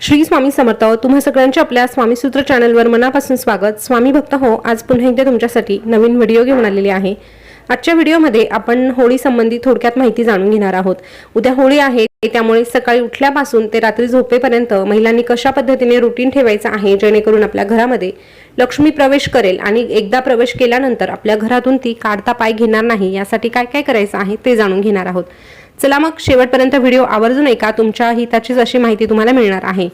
श्री स्वामी समर्थ तुम्हा सगळ्यांचे आपल्या स्वामी सूत्र चॅनलवर मनापासून स्वागत. स्वामी भक्त हो आज पुन्हा एकदा तुमच्यासाठी नवीन व्हिडिओ घेऊन आलेली आहे. आजच्या व्हिडिओमध्ये आपण होळी संबंधी थोडक्यात माहिती जाणून घेणार आहोत. उद्या होळी आहे त्यामुळे सकाळी उठल्यापासून ते रात्री झोपेपर्यंत महिलांनी कशा पद्धतीने रुटीन ठेवायचं आहे जेणेकरून आपल्या घरामध्ये लक्ष्मी प्रवेश करेल आणि एकदा प्रवेश केल्यानंतर आपल्या घरातून ती काढता पाय घेणार नाही यासाठी काय काय करायचं आहे ते जाणून घेणार आहोत. चला मग शेवटपर्यंत व्हिडिओ आवर्जून ऐका. तुमच्या हिताचीच अशी माहिती तुम्हाला मिळणार आहे.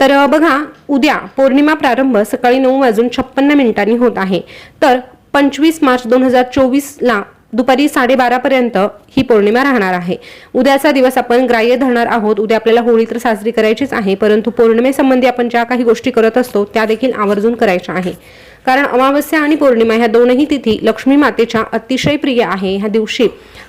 तर बघा उद्या पौर्णिमा प्रारंभ सकाळी नऊ वाजून छप्पन्न मिनिटांनी होत आहे. तर पंचवीस मार्च दोन हजार चोवीसला दुपारी साडेबारापर्यंत ही पौर्णिमा राहणार आहे. उद्याचा दिवस आपण ग्राह्य धरणार आहोत. उद्या आपल्याला होळी तर साजरी करायचीच आहे परंतु पौर्णिमेसंबंधी आपण ज्या काही गोष्टी करत असतो त्या देखील आवर्जून करायच्या आहे. कारण अमावस्या आणि पौर्णिमा ह्या दोनही तिथी लक्ष्मी मातेच्या अतिशय प्रिय आहे. ह्या दिवशी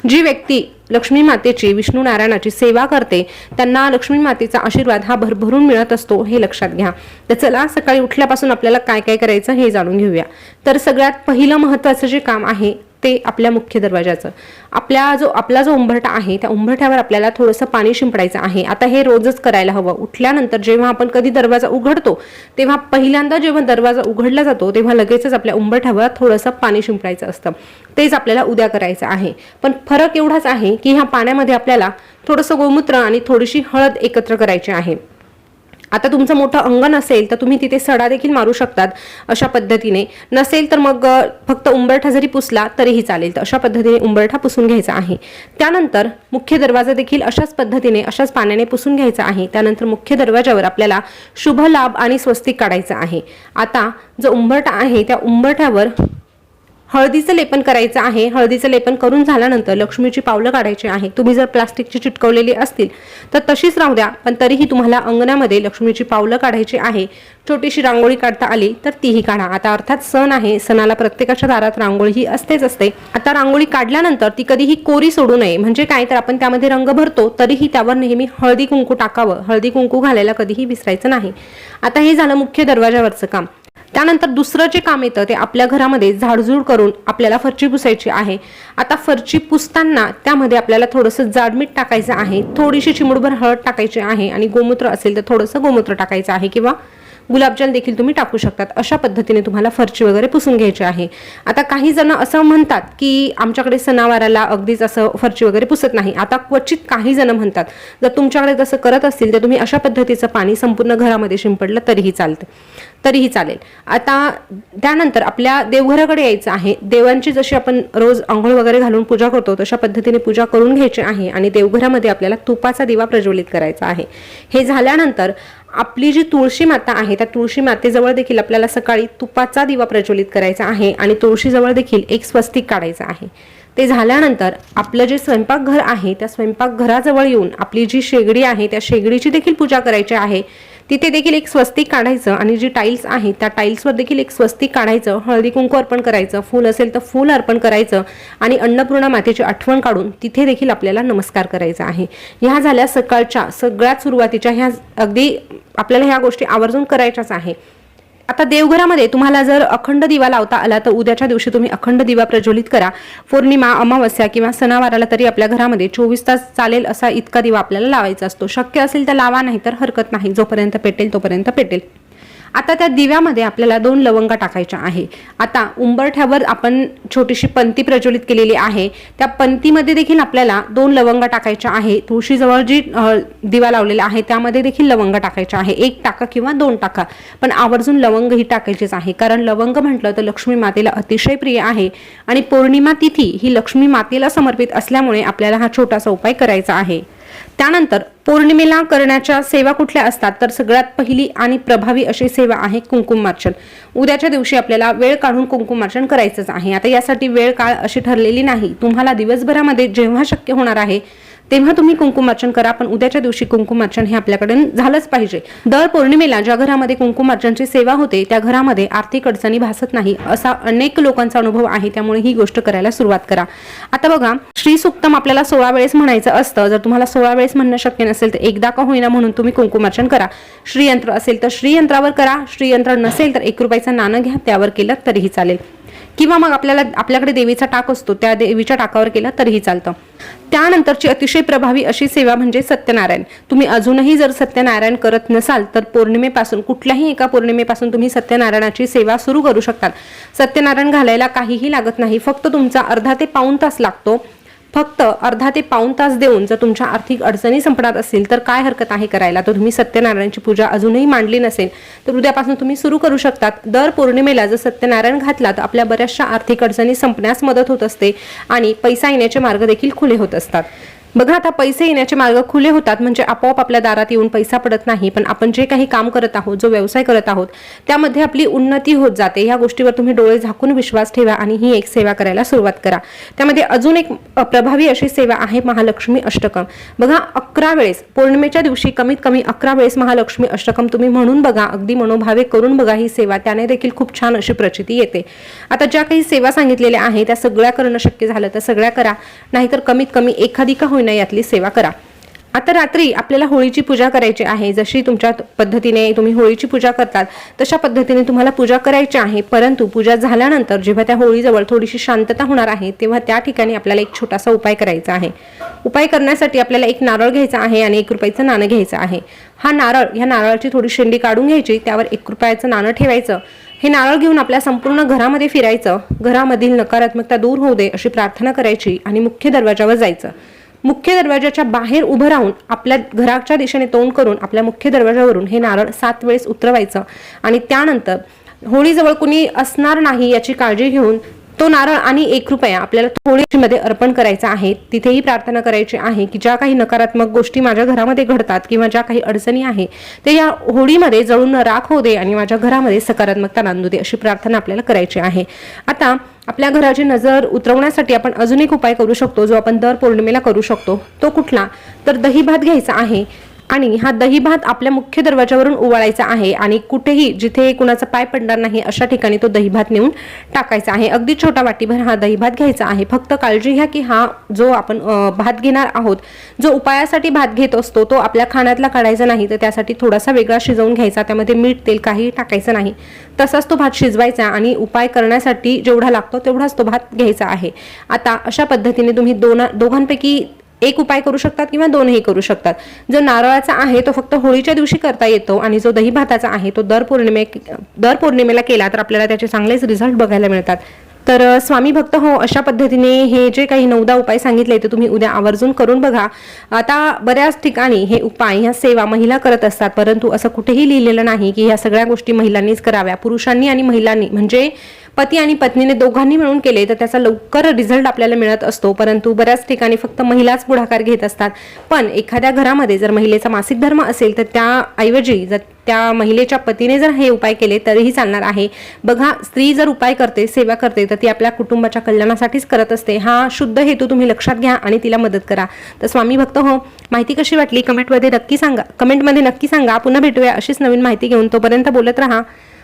जी व्यक्ती लक्ष्मी मातेची विष्णू नारायणाची सेवा करते त्यांना लक्ष्मी मातेचा आशीर्वाद हा भरभरून मिळत असतो हे लक्षात घ्या. तर चला सकाळी उठल्यापासून आपल्याला काय काय करायचं हे जाणून घेऊया. तर सगळ्यात पहिलं महत्वाचं जे काम आहे ते आपल्या मुख्य दरवाजाचं. आपल्या जो आपला जो उंबरठा आहे त्या उंबरठ्यावर आपल्याला थोडंसं पाणी शिंपडायचं आहे. आता हे रोजच करायला हवं. उठल्यानंतर जेव्हा आपण कधी दरवाजा उघडतो तेव्हा पहिल्यांदा जेव्हा दरवाजा उघडला जातो तेव्हा लगेचच आपल्या उंबरठ्यावर थोडंसं पाणी शिंपडायचं असतं. तेच आपल्याला उद्या करायचं आहे. पण फरक एवढाच आहे की ह्या पाण्यामध्ये आपल्याला थोडंसं गोमूत्र आणि थोडीशी हळद एकत्र करायची आहे. आता तुमचं मोठं अंगण असेल तर तुम्ही तिथे सडा देखील मारू शकतात अशा पद्धतीने. नसेल तर मग फक्त उंबरठा जरी पुसला तरीही चालेल. तर अशा पद्धतीने उंबरठा पुसून घ्यायचा आहे. त्यानंतर मुख्य दरवाजा देखील अशाच पद्धतीने अशाच पाण्याने पुसून घ्यायचा आहे. त्यानंतर मुख्य दरवाजावर आपल्याला शुभ लाभ आणि स्वस्तिक काढायचं आहे. आता जो उंबरठा आहे त्या उंबरठ्यावर हळदीचं लेपन करायचं आहे. हळदीचं लेपन करून झाल्यानंतर लक्ष्मीची पावलं काढायची आहे. तुम्ही जर प्लास्टिकची चिटकवलेली असतील तर तशीच राहू द्या पण तरीही तुम्हाला अंगणामध्ये लक्ष्मीची पावलं काढायची आहे. छोटीशी रांगोळी काढता आली तर तीही काढा. आता अर्थात सण आहे. सणाला प्रत्येकाच्या दारात रांगोळी ही असतेच असते. आता रांगोळी काढल्यानंतर ती कधीही कोरी सोडू नये. म्हणजे काय? तर आपण त्यामध्ये रंग भरतो तरीही त्यावर नेहमी हळदी कुंकू टाकावं. हळदी कुंकू घालायला कधीही विसरायचं नाही. आता हे झालं मुख्य दरवाजावरचं काम. त्यानंतर दुसरं जे काम येतं ते आपल्या घरामध्ये झाडझूड करून आपल्याला फरची पुसायची आहे. आता फरची पुसताना त्यामध्ये आपल्याला थोडंसं जाडमीठ टाकायचं आहे थोडीशी चिमुडभर हळद टाकायची आहे आणि गोमूत्र असेल तर थोडंसं गोमूत्र टाकायचं आहे किंवा गुलाबजल देखील तुम्ही टाकू शकतात. अशा पद्धतीने तुम्हाला फरची वगैरे पुसून घ्यायची आहे. आता काही जण असं म्हणतात की आमच्याकडे सणावाराला अगदीच असं फरची वगैरे पुसत नाही. आता क्वचित काही जण म्हणतात जर तुमच्याकडे तसं करत असतील तर तुम्ही अशा पद्धतीचं पाणी संपूर्ण घरामध्ये शिंपडलं तरीही चालतं. तरीही चालेल. आता त्यानंतर आपल्या देवघराकडे यायचं आहे. देवांची जशी आपण रोज आंघोळ वगैरे घालून पूजा करतो तशा पद्धतीने पूजा करून घ्यायची आहे आणि देवघरामध्ये आपल्याला तुपाचा दिवा प्रज्वलित करायचा आहे. हे झाल्यानंतर आपली जी तुळशी माता आहे त्या तुळशी मातेजवळ देखील आपल्याला सकाळी तुपाचा दिवा प्रज्वलित करायचा आहे आणि तुळशीजवळ देखील एक स्वस्तिक काढायचं आहे. ते झाल्यानंतर आपलं जे स्वयंपाकघर आहे त्या स्वयंपाकघराजवळ येऊन आपली जी शेगडी आहे त्या शेगडीची देखील पूजा करायची आहे. तिथे देखील एक स्वस्तिक काढायचं आणि जी टाईल्स आहे त्या टाईल्सवर देखील एक स्वस्तिक काढायचं हळदी कुंकू अर्पण करायचं फूल असेल तर फूल अर्पण करायचं आणि अन्नपूर्णा मातेची आठवण काढून तिथे देखील आपल्याला नमस्कार करायचा आहे. ह्या झाल्या सकाळच्या सगळ्यात सुरुवातीच्या ह्या अगदी आपल्याला ह्या गोष्टी आवर्जून करायच्याच आहे. आता देवघरामध्ये तुम्हाला जर अखंड दिवा लावता आला तर उद्याच्या दिवशी तुम्ही अखंड दिवा प्रज्वलित करा. पौर्णिमा अमावस्या किंवा सणावाराला तरी आपल्या घरामध्ये चोवीस तास चालेल असा इतका दिवा आपल्याला लावायचा असतो. शक्य असेल तर लावा नाही तर हरकत नाही. जोपर्यंत पेटेल तोपर्यंत पेटेल. आता त्या दिव्यामध्ये आपल्याला दोन लवंगा टाकायच्या आहे. आता उंबरठ्यावर आपण छोटीशी पंती प्रज्वलित केलेली आहे. त्या पंतीमध्ये देखील आपल्याला दोन लवंगा टाकायच्या आहे. तुळशीजवळ जी दिवा लावलेला आहे त्यामध्ये देखील लवंग टाकायच्या आहे. एक टाका किंवा दोन टाका. पण आवर्जून लवंग ही टाकायचीच आहे. कारण लवंग म्हटलं तर लक्ष्मी मातेला अतिशय प्रिय आहे. आणि पौर्णिमा तिथी ही लक्ष्मी मातेला समर्पित असल्यामुळे आपल्याला हा छोटासा उपाय करायचा आहे. त्यानंतर पौर्णिमेला करण्याच्या सेवा कुठल्या असतात? तर सगळ्यात पहिली आणि प्रभावी अशी सेवा आहे कुंकुमार्चन उद्याच्या दिवशी आपल्याला वेळ काढून कुंकुमार्चन करायचंच आहे. आता यासाठी वेळ काळ अशी ठरलेली नाही. तुम्हाला दिवसभरामध्ये जेव्हा शक्य होणार आहे तेव्हा तुम्ही कुंकुमार्चन करा पण उद्याच्या दिवशी कुंकुमार्चन हे आपल्याकडे झालंच पाहिजे. दर पौर्णिमेला ज्या घरामध्ये कुंकुमार्चनची सेवा होते त्या घरामध्ये आर्थिक अडचणी भासत नाही असा अनेक लोकांचा अनुभव आहे त्यामुळे ही गोष्ट करायला सुरुवात करा. आता बघा श्री सुक्तम आपल्याला सोळा वेळेस म्हणायचं असतं जर तुम्हाला सोळा वेळेस म्हणणं शक्य नसेल तर एकदा का होईना म्हणून तुम्ही कुंकुमार्चन करा. श्रीयंत्र असेल तर श्रीयंत्रावर करा श्रीयंत्र नसेल तर एक रुपयाचं नाणं घ्या त्यावर केलं तरीही चालेल. किंवा मग आपल्याला आपल्याकडे देवीचा टाक असतो त्या देवीच्या टाकावर केलं तरीही चालतं. त्यानंतरची अतिशय प्रभावी अशी सेवा म्हणजे सत्यनारायण. तुम्ही अजूनही जर सत्यनारायण करत नसाल तर पौर्णिमेपासून कुठल्याही एका पौर्णिमेपासून तुम्ही सत्यनारायणाची सेवा सुरू करू शकतात सत्यनारायण घालायला काहीही लागत नाही फक्त तुमचा अर्धा ते पाऊण तास लागतो. फक्त अर्धा ते पाऊण तास देऊन जर तुमच्या आर्थिक अडचणी संपणार असतील तर काय हरकत आहे करायला? तर तुम्ही सत्यनारायणची पूजा अजूनही मांडली नसेल तर उद्यापासून तुम्ही सुरू करू शकतात. दर पौर्णिमेला जर सत्यनारायण घातला तर आपल्या बऱ्याचशा आर्थिक अडचणी संपण्यास मदत होत असते आणि पैसा येण्याचे मार्ग देखील खुले होत असतात. बघा आता पैसे येण्याचे मार्ग खुले होतात म्हणजे आपोआप आपल्या दारात येऊन पैसा पडत नाही पण आपण जे काही काम करत आहोत जो व्यवसाय करत आहोत त्यामध्ये आपली उन्नती होत जाते. या गोष्टीवर तुम्ही डोळे झाकून विश्वास ठेवा आणि ही एक सेवा करायला सुरुवात करा. त्यामध्ये अजून एक प्रभावी अशी सेवा आहे महालक्ष्मी अष्टकम. बघा अकरा वेळेस पौर्णिमेच्या दिवशी कमीत कमी अकरा वेळेस महालक्ष्मी अष्टकम तुम्ही म्हणून बघा अगदी मनोभावे करून बघा ही सेवा त्याने देखील खूप छान अशी प्रचिती येते. आता ज्या काही सेवा सांगितलेल्या आहे त्या सगळ्या करणं शक्य झालं तर सगळ्या करा नाहीतर कमीत कमी एखादी का होईना यातली सेवा करा. आता रात्री आपल्याला होळीची पूजा करायची आहे. जशी तुमच्या पद्धतीने तुम्ही होळीची पूजा करतात तशा पद्धतीने तुम्हाला पूजा करायची आहे. परंतु पूजा झाल्यानंतर जेव्हा त्या होळीजवळ थोडीशी शांतता होणार आहे तेव्हा त्या ठिकाणी आपल्याला एक छोटासा उपाय करायचा आहे. उपाय करण्यासाठी आपल्याला एक नारळ घ्यायचा आहे आणि एक रुपयाचं नाणं घ्यायचं आहे. हा नारळ ह्या नारळाची थोडी शेंडी काढून घ्यायची त्यावर एक रुपयाचं नाणं ठेवायचं. हे नारळ घेऊन आपल्या संपूर्ण घरामध्ये फिरायचं. घरामधील नकारात्मकता दूर होऊ दे अशी प्रार्थना करायची आणि मुख्य दरवाजावर जायचं. मुख्य दरवाजाच्या बाहेर उभं राहून आपल्या घराच्या दिशेने तोंड करून आपल्या मुख्य दरवाजावरून हे नारळ सात वेळेस उतरवायचं. आणि त्यानंतर होळीजवळ कुणी असणार नाही याची काळजी घेऊन तो नारळ आणि एक रुपया आपल्याला थोडीमध्ये अर्पण करायचा आहे. तिथेही प्रार्थना करायची आहे की ज्या काही नकारात्मक गोष्टी माझ्या घरामध्ये घडतात किंवा ज्या काही अडचणी आहे ते या होळीमध्ये जळून राख होऊ दे आणि माझ्या घरामध्ये सकारात्मकता नांदू दे अशी प्रार्थना आपल्याला करायची आहे. आता आपल्या घराची नजर उतरवण्यासाठी आपण अजून एक उपाय करू शकतो जो आपण दर पौर्णिमेला करू शकतो. तो कुठला? तर दही भात घ्यायचा आहे. आणि हा दही भात आपल्या मुख्य दरवाजावरून उवाळायचा आहे आणि कुठेही जिथे कुणाचा पाय पडणार नाही अशा ठिकाणी तो दही भात नेऊन टाकायचा आहे. अगदी छोटा वाटीभर हा दही भात घ्यायचा आहे. फक्त काळजी घ्या की हा जो आपण भात घेणार आहोत जो उपायासाठी भात घेत असतो तो आपल्या खाण्यातला काढायचा नाही तर त्यासाठी थोडासा वेगळा शिजवून घ्यायचा. त्यामध्ये मीठ तेल काही टाकायचं नाही. तसाच तो भात शिजवायचा आणि उपाय करण्यासाठी जेवढा लागतो तेवढाच तो भात घ्यायचा आहे. आता अशा पद्धतीने तुम्ही दोन दोघांपैकी एक उपाय करू शकतात किंवा दोनही करू शकतात. जो नारळाचा आहे तो फक्त होळीच्या दिवशी करता येतो आणि जो दही भाताचा आहे तो दर पौर्णिमे दर पौर्णिमेला केला तर आपल्याला त्याचे चांगलेच रिझल्ट बघायला मिळतात. तर स्वामी भक्त हो अशा पद्धतीने हे जे काही नऊदा उपाय सांगितले ते तुम्ही उद्या आवर्जून करून बघा. आता बऱ्याच ठिकाणी हे उपाय ह्या सेवा महिला करत असतात परंतु असं कुठेही लिहिलेलं नाही की ह्या सगळ्या गोष्टी महिलांनीच कराव्या. पुरुषांनी आणि महिलांनी म्हणजे पती आणि पत्नीने दोघांनी मिळून केले तर त्याचा लवकर रिझल्ट आपल्याला मिळत असतो. परंतु बऱ्याच ठिकाणी फक्त महिलाच पुढाकार घेत असतात. पण एखाद्या घरामध्ये जर महिलेचा मासिक धर्म असेल तर त्याऐवजी जर त्या महिलेच्या पतीने जर हे उपाय केले तरीही चालणार आहे. बघा स्त्री जर उपाय करते सेवा करते तर ती आपल्या कुटुंबाच्या कल्याणासाठीच करत असते. हा शुद्ध हेतू तुम्ही लक्षात घ्या आणि तिला मदत करा. तर स्वामी भक्त हो माहिती कशी वाटली? कमेंटमध्ये नक्की सांगा. कमेंटमध्ये नक्की सांगा. पुन्हा भेटूया अशीच नवीन माहिती घेऊन तोपर्यंत बोलत राहा.